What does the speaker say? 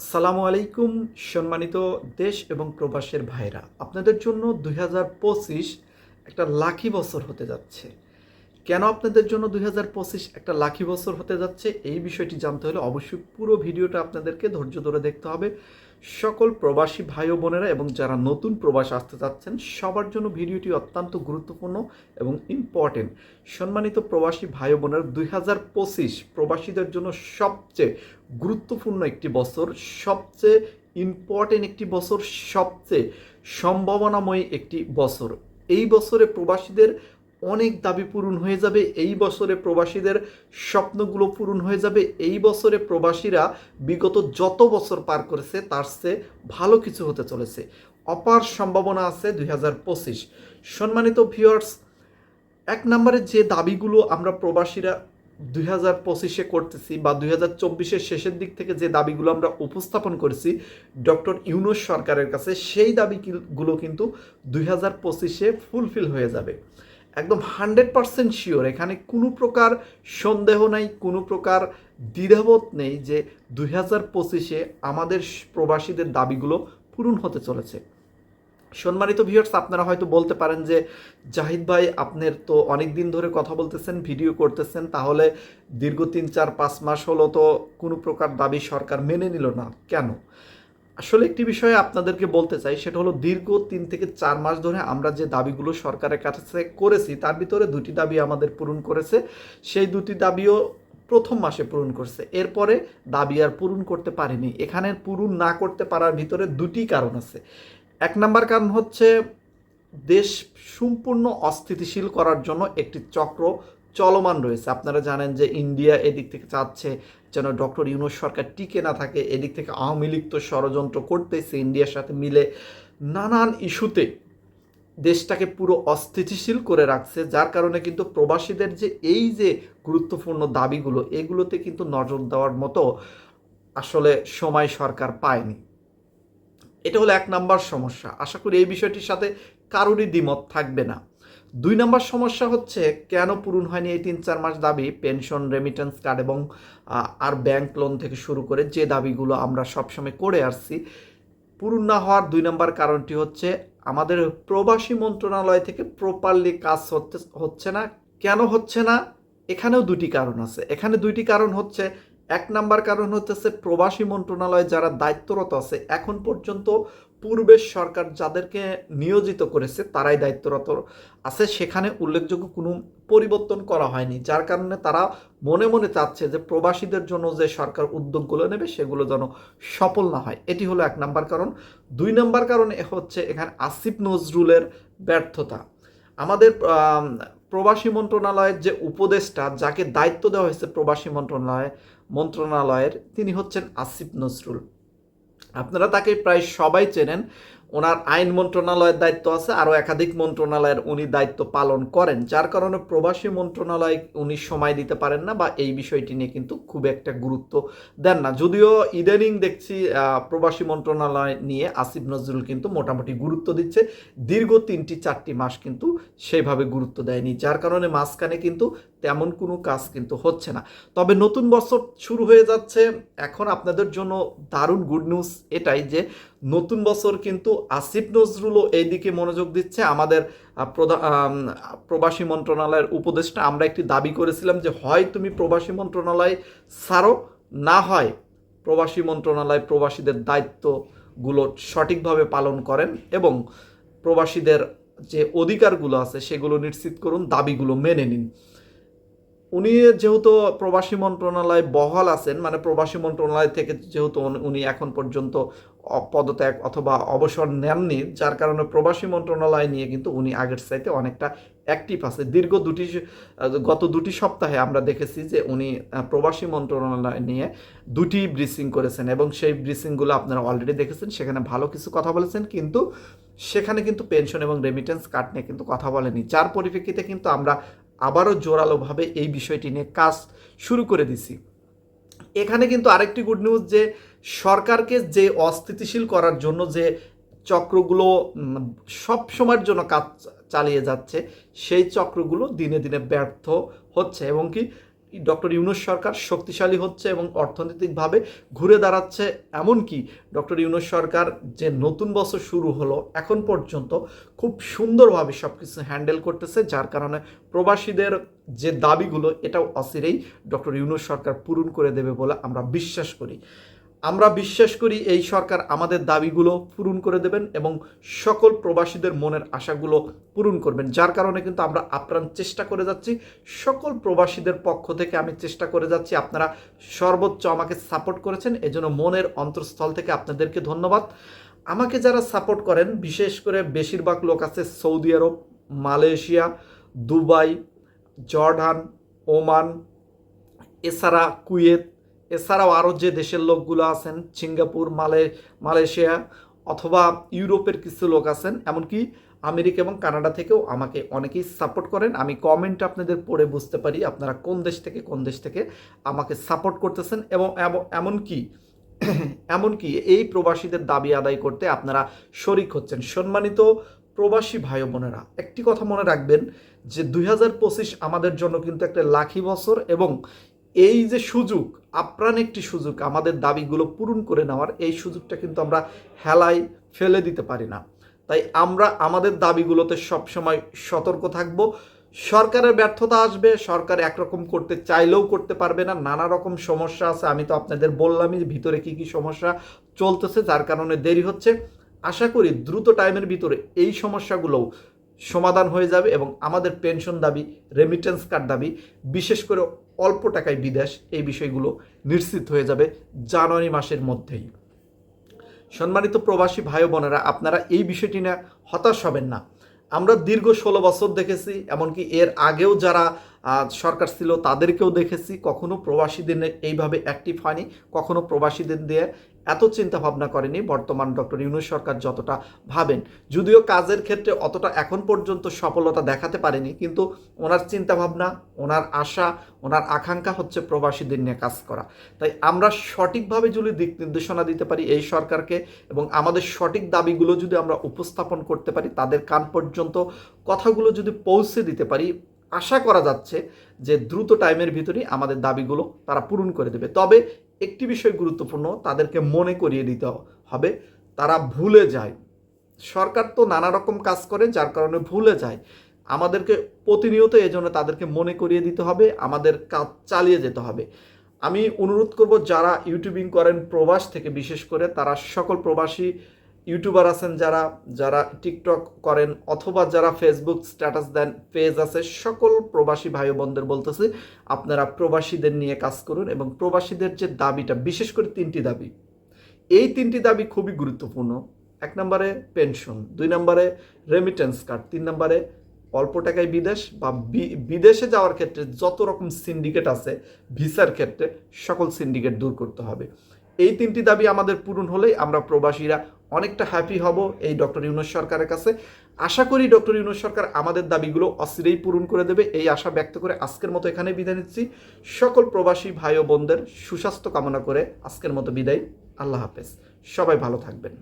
আসসালামু আলাইকুম, সম্মানিত দেশ এবং প্রবাসের ভাইরা। আপনাদের জন্য দু হাজার পঁচিশ একটা লাকি বছর হতে যাচ্ছে। কেন আপনাদের জন্য দুই হাজার পঁচিশ একটা লাখি বছর হতে যাচ্ছে? এই বিষয়টি জানতে হলে অবশ্যই পুরো ভিডিওটা আপনাদেরকে ধৈর্য ধরে দেখতে হবে। সকল প্রবাসী ভাই বোনেরা এবং যারা নতুন প্রবাস আসতে যাচ্ছেন সবার জন্য ভিডিওটি অত্যন্ত গুরুত্বপূর্ণ এবং ইম্পর্টেন্ট সম্মানিত প্রবাসী ভাই বোনেরা, দুই হাজার পঁচিশ প্রবাসীদের জন্য সবচেয়ে গুরুত্বপূর্ণ একটি বছর, সবচেয়ে ইম্পর্টেন্ট একটি বছর, সবচেয়ে সম্ভাবনাময় একটি বছর। এই বছরে প্রবাসীদের অনেক দাবি পূরণ হয়ে যাবে। এই বছরে প্রবাসীদের স্বপ্নগুলো পূরণ হয়ে যাবে। এই বছরে প্রবাসীরা বিগত যত বছর পার করেছে, তার চেয়ে ভালো কিছু হতে চলেছে। অপার সম্ভাবনা আছে দুই হাজার পঁচিশ। সম্মানিত ভিউয়ার্স, এক নম্বরে যে দাবিগুলো আমরা প্রবাসীরা দুই হাজার পঁচিশে করতেছি বা দুই হাজার চব্বিশের শেষের দিক থেকে যে দাবিগুলো আমরা উপস্থাপন করেছি, ডক্টর ইউনুস সরকারের কাছে সেই দাবিগুলো কিন্তু দুই হাজার পঁচিশে ফুলফিল হয়ে যাবে। একদম হান্ড্রেড পারসেন্ট শিওর। এখানে কোনো প্রকার সন্দেহ নাই, কোনো প্রকার দ্বিধাবোধ নেই যে দুই হাজার পঁচিশে আমাদের প্রবাসীদের দাবিগুলো পূরণ হতে চলেছে। সম্মানিত ভিউয়ার্স আপনারা হয়তো বলতে পারেন যে, জাহিদ ভাই, আপনার তো অনেক দিন ধরে কথা বলতেছেন, ভিডিও করতেছেন, তাহলে দীর্ঘ তিন, চার, পাঁচ মাস হলো তো কোনো প্রকার দাবি সরকার মেনে নিল না। কেন? আসলে একটি বিষয়ে আপনাদেরকে বলতে চাই, সেটা হলো দীর্ঘ তিন থেকে চার মাস ধরে আমরা যে দাবিগুলো সরকারের কাছে করেছি, তার ভিতরে দুটি দাবি আমাদের পূরণ করেছে। সেই দুটি দাবিও প্রথম মাসে পূরণ করছে। এরপরে দাবি আর পূরণ করতে পারেনি। এখানে পূরণ না করতে পারার ভিতরে দুটি কারণ আছে। এক নাম্বার কারণ হচ্ছে, দেশ সম্পূর্ণ অস্থিতিশীল করার জন্য একটি চক্র চলমান রয়েছে। আপনারা জানেন যে ইন্ডিয়া এদিক থেকে চাচ্ছে যেন ডক্টর ইউনুস সরকার টিকে না থাকে, এদিক থেকে আওয়ামী লীগ তো ষড়যন্ত্র করতেছে ইন্ডিয়ার সাথে মিলে। নানান ইস্যুতে দেশটাকে পুরো অস্থিতিশীল করে রাখছে, যার কারণে কিন্তু প্রবাসীদের যে এই যে গুরুত্বপূর্ণ দাবিগুলো, এগুলোতে কিন্তু নজর দেওয়ার মতো আসলে সময় সরকার পায়নি। এটা হলো এক নাম্বার সমস্যা। আশা করি এই বিষয়টির সাথে কারোরই দ্বিমত থাকবে না। দুই নম্বর সমস্যা হচ্ছে, কেন পূরণ হয়নি এই তিন চার মাস দাবি পেনশন রেমিটেন্স কার্ড এবং আর ব্যাংক লোন থেকে শুরু করে যে দাবিগুলো আমরা সবসময় করে আসছি, পূরণ না হওয়ার দুই নম্বর কারণটি হচ্ছে আমাদের প্রবাসী মন্ত্রণালয় থেকে প্রপারলি কাজ হচ্ছে হচ্ছে না। কেন হচ্ছে না? এখানেও দুটি কারণ আছে। এখানে দুইটি কারণ হচ্ছে এক নাম্বার কারণ হচ্ছে প্রবাসী মন্ত্রণালয় যারা দায়িত্বরত আছে, এখন পর্যন্ত পূর্বের সরকার যাদেরকে নিয়োজিত করেছে তারাই দায়িত্বরত আছে। সেখানে উল্লেখযোগ্য কোনো পরিবর্তন করা হয়নি, যার কারণে তারা মনে মনে চাচ্ছে যে প্রবাসীদের জন্য যে সরকার উদ্যোগগুলো নেবে সেগুলো যেন সফল না হয়। এটি হলো এক নাম্বার কারণ। দুই নাম্বার কারণ হচ্ছে এখানে আসিফ নজরুলের ব্যর্থতা। আমাদের প্রবাসী মন্ত্রণালয়ের যে উপদেষ্টা, যাকে দায়িত্ব দেওয়া হয়েছে প্রবাসী মন্ত্রণালয় মন্ত্রণালয়ের, তিনি হচ্ছেন আসিফ নজরুল। আপনারা তাকে প্রায় সবাই চেনেন। ওনার আইন মন্ত্রণালয়ের দায়িত্ব আছে, আরও একাধিক মন্ত্রণালয়ের উনি দায়িত্ব পালন করেন, যার কারণে প্রবাসী মন্ত্রণালয় উনি সময় দিতে পারেন না বা এই বিষয়টি নিয়ে কিন্তু খুব একটা গুরুত্ব দেন না। যদিও ইদানিং দেখছি প্রবাসী মন্ত্রণালয় নিয়ে আসিফ নজরুল কিন্তু মোটামুটি গুরুত্ব দিচ্ছে, দীর্ঘ তিনটি চারটি মাস কিন্তু সেইভাবে গুরুত্ব দেয়নি, যার কারণে মাঝখানে কিন্তু তেমন কোনো কাজ কিন্তু হচ্ছে না। তবে নতুন বছর শুরু হয়ে যাচ্ছে। এখন আপনাদের জন্য দারুণ গুড নিউজ এটাই যে, নতুন বছর কিন্তু আসিফ নজরুলও এই দিকে মনোযোগ দিচ্ছে। আমাদের প্রবাসী মন্ত্রণালয়ের উপদেষ্টা, আমরা একটি দাবি করেছিলাম যে, হয় তুমি প্রবাসী মন্ত্রণালয় ছাড়ো, না হয় প্রবাসী মন্ত্রণালয় প্রবাসীদের দায়িত্বগুলো সঠিকভাবে পালন করেন এবং প্রবাসীদের যে অধিকারগুলো আছে সেগুলো নিশ্চিত করুন, দাবিগুলো মেনে নিন। উনি যেহেতু প্রবাসী মন্ত্রণালয় বহাল আছেন মানে প্রবাসী মন্ত্রণালয় থেকে যেহেতু উনি এখন পর্যন্ত পদত্যাগ অথবা অবসর নেননি, যার কারণে প্রবাসী মন্ত্রণালয় নিয়ে কিন্তু উনি আগের চাইতে অনেকটা অ্যাক্টিভ আছে। দীর্ঘ দুটি গত দুটি সপ্তাহে আমরা দেখেছি যে উনি প্রবাসী মন্ত্রণালয় নিয়ে দুটি ব্রিফিং করেছেন এবং সেই ব্রিফিংগুলো আপনারা অলরেডি দেখেছেন, সেখানে ভালো কিছু কথা বলেছেন, কিন্তু সেখানে কিন্তু পেনশন এবং রেমিটেন্স কার্ড নিয়ে কিন্তু কথা বলেনি যার পরিপ্রেক্ষিতে কিন্তু আমরা আবারও জোরালোভাবে এই বিষয়টি নিয়ে কাজ শুরু করে দিছি। এখানে কিন্তু আরেকটি গুড নিউজ যে সরকারকে যে অস্থিতিশীল করার জন্য যে চক্রগুলো সব সময়ের জন্য কাজ চালিয়ে যাচ্ছে, সেই চক্রগুলো দিনে দিনে ব্যর্থ হচ্ছে এবং কি ডক্টর ইউনুস সরকার শক্তিশালী হচ্ছে এবং অর্থনৈতিকভাবে ঘুরে দাঁড়াচ্ছে, এমনকি ডক্টর ইউনুস সরকার যে নতুন বছর শুরু হলো, এখন পর্যন্ত খুব সুন্দরভাবে সব কিছু হ্যান্ডেল করতেছে, যার কারণে প্রবাসীদের যে দাবিগুলো, এটাও অচিরেই ডক্টর ইউনুস সরকার পূরণ করে দেবে বলে আমরা বিশ্বাস করি। আমরা বিশ্বাস করি এই সরকার আমাদের দাবিগুলো পূরণ করে দেবেন এবং সকল প্রবাসীদের মনের আশাগুলো পূরণ করবেন, যার কারণে কিন্তু আমরা আপ্রাণ চেষ্টা করে যাচ্ছি। সকল প্রবাসীদের পক্ষ থেকে আমি চেষ্টা করে যাচ্ছি, আপনারা সর্বোচ্চ আমাকে সাপোর্ট করেছেন, এজন্য মনের অন্তঃস্থল থেকে আপনাদেরকে ধন্যবাদ। আমাকে যারা সাপোর্ট করেন, বিশেষ করে বেশিরভাগ লোক আছে Saudi Arab, Malaysia, Dubai, Jordan, Oman, এছাড়া কুয়েত এছাড়াও আরও যে দেশের লোকগুলো আছেন, সিঙ্গাপুর, মালে, মালয়েশিয়া অথবা ইউরোপের কিছু লোক আছেন, এমনকি আমেরিকা এবং কানাডা থেকেও আমাকে অনেকেই সাপোর্ট করেন। আমি কমেন্ট আপনাদের পড়ে বুঝতে পারি আপনারা কোন দেশ থেকে, কোন দেশ থেকে আমাকে সাপোর্ট করতেছেন এবং এম- এমনকি এমনকি এই প্রবাসীদের দাবি আদায় করতে আপনারা শরিক হচ্ছেন। সম্মানিত প্রবাসী ভাই বোনেরা, একটি কথা মনে রাখবেন যে দু হাজার পঁচিশ আমাদের জন্য কিন্তু একটা লাখি বছর এবং এই যে সুযোগ, আপ্রাণ একটি সুযোগ, আমাদের দাবিগুলো পূরণ করে নেওয়ার এই সুযোগটা কিন্তু আমরা হেলায় ফেলে দিতে পারি না। তাই আমরা আমাদের দাবিগুলোতে সবসময় সতর্ক থাকব। সরকারের ব্যর্থতা আসবে, সরকার একরকম করতে চাইলেও করতে পারবে না। নানা রকম সমস্যা আছে, আমি তো আপনাদের বললামই ভিতরে কি কি সমস্যা চলতেছে, যার কারণে দেরি হচ্ছে। আশা করি দ্রুত টাইমের ভিতরে এই সমস্যাগুলোও সমাধান হয়ে যাবে এবং আমাদের পেনশন দাবি রেমিটেন্স কার্ড দাবি, বিশেষ করে অল্প টাকায় বিদেশ এই বিষয়গুলো নিশ্চিত হয়ে যাবে জানুয়ারি মাসের মধ্যেই। সম্মানিত প্রবাসী ভাই বোনেরা, আপনারা এই বিষয়টি নিয়ে হতাশ হবেন না। আমরা দীর্ঘ ষোলো বছর দেখেছি, এমনকি এর আগেও যারা সরকার ছিল তাদেরকেও দেখেছি, কখনো প্রবাসীদের এইভাবে অ্যাক্টিভ হয়নি, কখনো প্রবাসীদের দিয়ে এত চিন্তা ভাবনা করেনি বর্তমান ডক্টর ইউনুস সরকার যতটা ভাবেন। যদিও কাজের ক্ষেত্রে অতটা এখন পর্যন্ত সফলতা দেখাতে পারেনি, কিন্তু ওনার চিন্তা ভাবনা ওনার আশা, ওনার আকাঙ্ক্ষা হচ্ছে প্রবাসীদের নিয়ে কাজ করা। তাই আমরা সঠিকভাবে যদি দিক নির্দেশনা দিতে পারি এই সরকারকে এবং আমাদের সঠিক দাবিগুলো যদি আমরা উপস্থাপন করতে পারি, তাদের কান পর্যন্ত কথাগুলো যদি পৌঁছে দিতে পারি, আশা করা যাচ্ছে যে দ্রুত টাইমের ভিতরেই আমাদের দাবিগুলো তারা পূরণ করে দেবে। তবে একটি বিষয় গুরুত্বপূর্ণ তাদেরকে মনে করিয়ে দিতে হবে, তারা ভুলে যায়। সরকার তো নানা রকম কাজ করে, যার কারণে ভুলে যায়। আমাদেরকে প্রতিনিয়ত এই জন্য তাদেরকে মনে করিয়ে দিতে হবে, আমাদের কাজ চালিয়ে যেতে হবে। আমি অনুরোধ করব, যারা ইউটিউবিং করেন প্রবাস থেকে, বিশেষ করে তারা সকল প্রবাসী ইউটিউবার আছেন যারা যারা টিকটক করেন অথবা যারা ফেসবুক স্ট্যাটাস দেন পেজ আছে, সকল প্রবাসী ভাই বোনদের বলতেছি, আপনারা প্রবাসীদের নিয়ে কাজ করুন এবং প্রবাসীদের যে দাবিটা, বিশেষ করে তিনটি দাবি। এই তিনটি দাবি খুবই গুরুত্বপূর্ণ। এক নম্বরে পেনশন দুই নম্বরে রেমিটেন্স কার্ড তিন নম্বরে অল্প টাকায় বিদেশ বা বিদেশে যাওয়ার ক্ষেত্রে যত রকম সিন্ডিকেট আছে, ভিসার ক্ষেত্রে সকল সিন্ডিকেট দূর করতে হবে। এই তিনটি দাবি আমাদের পূরণ হলেই আমরা প্রবাসীরা অনেকটা হ্যাপি হব এই ডক্টর ইউনুস সরকারের কাছে। আশা করি ডক্টর ইউনুস সরকার আমাদের দাবিগুলো অস্থিরেই পূরণ করে দেবে। এই আশা ব্যক্ত করে আজকের মতো এখানে বিদায় নিচ্ছি। সকল প্রবাসী ভাই ও বোনদের সুস্বাস্থ্য কামনা করে আজকের মতো বিদায়। আল্লাহ হাফেজ। সবাই ভালো থাকবেন।